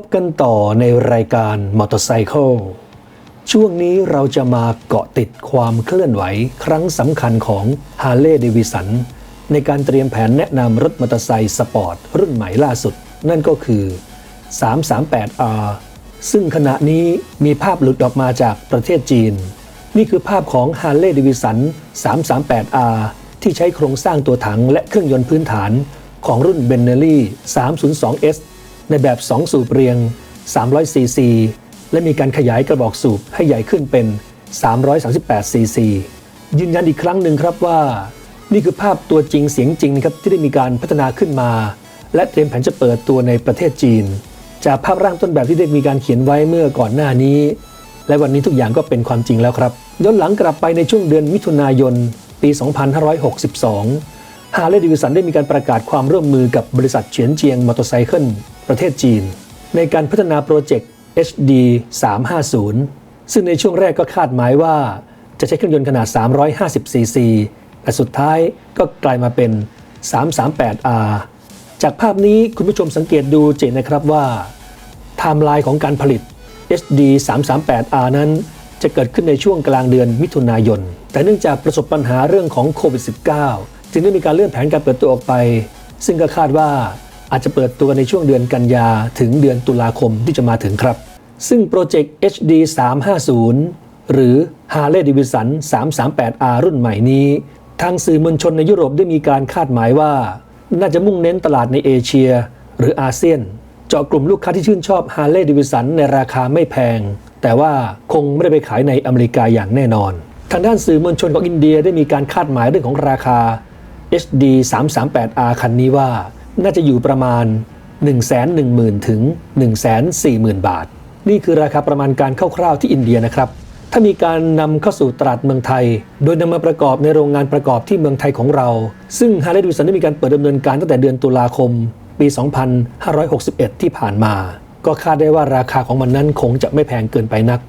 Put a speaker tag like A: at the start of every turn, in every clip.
A: พบกันต่อในรายการมอเตอร์ไซค์ช่วงนี้เราจะมาเกาะติดความเคลื่อนไหวครั้งสำคัญของ h a r l e y d a v i s o n ในการเตรียมแผนแนะนำรถมอเตอร์ไซค์สปอร์ตรุ่นใหม่ล่าสุด นั่นก็คือ 338R ซึ่งขณะนี้มีภาพหลุดออกมาจากประเทศจีน นี่คือภาพของ h a r l e y d a v i s o n 338R ที่ใช้โครงสร้างตัวถังและเครื่องยนต์พื้นฐานของรุ่น b e n n e l l y 302S ในแบบ 2 สูบเรียง 300 cc และมีการขยายกระบอกสูบให้ใหญ่ขึ้นเป็น 338 cc ยืนยันอีกครั้งหนึ่งครับว่า นี่คือภาพตัวจริงเสียงจริงนะครับที่ได้มีการพัฒนาขึ้นมา และเตรียมแผนจะเปิดตัวในประเทศจีน จากภาพร่างต้นแบบที่ได้มีการเขียนไว้เมื่อก่อนหน้านี้ และวันนี้ทุกอย่างก็เป็นความจริงแล้วครับย้อนหลังกลับไปในช่วงเดือนมิถุนายน ปี 2562ฮาร์เลย์ดิวิสันได้มีการประกาศความร่วมมือกับบริษัทเฉียนเจียงมอเตอร์ไซค์ ประเทศจีน ในการพัฒนาโปรเจกต์ HD 350 ซึ่งในช่วงแรกก็คาดหมายว่า จะใช้เครื่องยนต์ขนาด 350 cc แต่สุดท้ายก็กลายมาเป็น 338R จากภาพนี้คุณผู้ชมสังเกตดูเจนนะครับว่าไทม์ไลน์ของการผลิต HD 338R นั้นจะเกิดขึ้นในช่วงกลางเดือนมิถุนายน แต่เนื่องจากประสบปัญหาเรื่องของโควิด -19 จึงได้มีการเลื่อนแผนการเปิดตัวออกไป ซึ่งก็คาดว่า อาจจะเปิดตัวในช่วงเดือนกันยาถึงเดือนตุลาคมที่จะมาถึงครับ ซึ่งโปรเจกต์ HD 350หรือ Harley Davidson 338R รุ่นใหม่นี้ ทางสื่อมวลชนในยุโรปได้มีการคาดหมายว่า น่าจะมุ่งเน้นตลาดในเอเชีย หรืออาเซียน เจาะกลุ่มลูกค้าที่ชื่นชอบ Harley Davidson ในราคาไม่แพง แต่ว่าคงไม่ได้ไปขายในอเมริกาอย่างแน่นอน ทางด้านสื่อมวลชนของอินเดียได้มีการคาดหมายเรื่องของราคา HD 338R คันนี้ว่า น่าจะอยู่ประมาณ 110,000 ถึง 140,000 บาท นี่คือราคาประมาณการคร่าวๆที่อินเดียนะครับ ถ้ามีการนำเข้าสู่ตลาดเมืองไทย โดยนำมาประกอบในโรงงานประกอบที่เมืองไทยของเรา ซึ่งฮาร์เลดวิสันได้มีการเปิดดำเนินการตั้งแต่เดือนตุลาคม ปี 2561 ที่ผ่านมา ก็คาดได้ว่าราคาของมันนั้นคงจะไม่แพงเกินไปนัก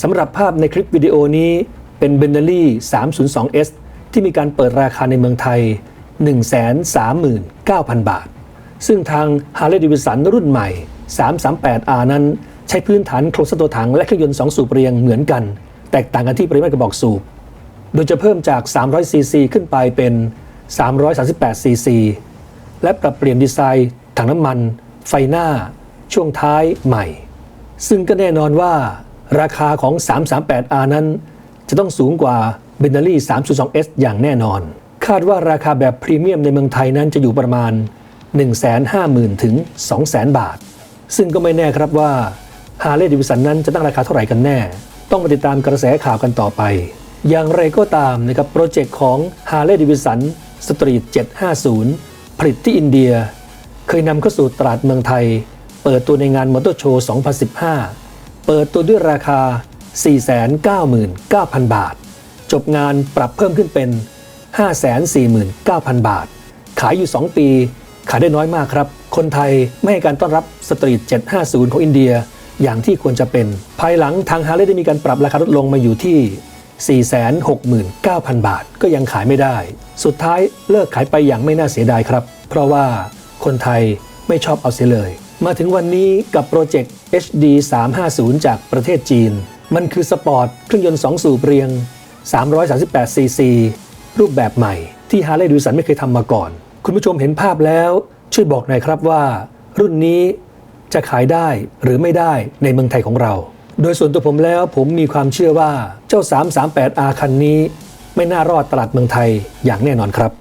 A: สำหรับภาพในคลิปวิดีโอนี้เป็น b e n n e l l y 302S ที่มีการเปิดราคาในเมืองไทย 139,000 บาท ซึ่งทาง Harley Davidson รุ่นใหม่ 338R นั้น ใช้พื้นฐานโครงสร้างตัวถังและเครื่องยนต์ 2 สูบเรียงเหมือนกัน แตกต่างกันที่ปริมาตรกระบอกสูบ โดยจะเพิ่มจาก 300cc ขึ้นไปเป็น 338cc และปรับเปลี่ยนดีไซน์ถังน้ำมัน ไฟหน้า ช่วงท้ายใหม่ ซึ่งก็แน่นอนว่า ราคาของ 338R นั้น จะต้องสูงกว่า b e n n e l l y 302S อย่างแน่นอน คาดว่าราคาแบบพรีเมียมในเมืองไทยนั้นจะอยู่ประมาณ 150,000 ถึง 200,000 บาท ซึ่งก็ไม่แน่ครับว่า Harley Davidson นั้นจะตั้งราคาเท่าไหร่กันแน่ ต้องมาติดตามกระแสข่าวกันต่อไป อย่างไรก็ตามนะครับโปรเจกต์ของ Harley Davidson Street 750 ผลิตที่อินเดีย เคยนำเข้าสู่ตลาดเมืองไทย เปิดตัวในงานมอเตอร์โชว์ 2015 เปิดตัวด้วยราคา 499,000 บาท จบงานปรับเพิ่มขึ้นเป็น 549,000 บาท ขายอยู่ 2 ปี ขายได้น้อยมากครับ คนไทยไม่ให้การต้อนรับสตรีท 750 ของอินเดีย อย่างที่ควรจะเป็น ภายหลังทางฮาร์เลย์ได้มีการปรับราคาลดลงมาอยู่ที่ 469,000 บาท ก็ยังขายไม่ได้ สุดท้ายเลิกขายไปอย่างไม่น่าเสียดายครับ เพราะว่าคนไทยไม่ชอบเอาเสียเลย มาถึงวันนี้กับโปรเจกต์ HD 350 จากประเทศจีน มันคือสปอร์ตเครื่องยนต์2สูบเรียง 338 cc รูปแบบใหม่ที่ฮาร์เลย์ดูสันไม่เคยทำมาก่อน คุณผู้ชมเห็นภาพแล้ว ช่วยบอกหน่อยครับว่า รุ่นนี้จะขายได้หรือไม่ได้ในเมืองไทยของเรา โดยส่วนตัวผมแล้วผมมีความเชื่อว่าเจ้า 338R คันนี้ ไม่น่ารอดตลาดเมืองไทยอย่างแน่นอนครับ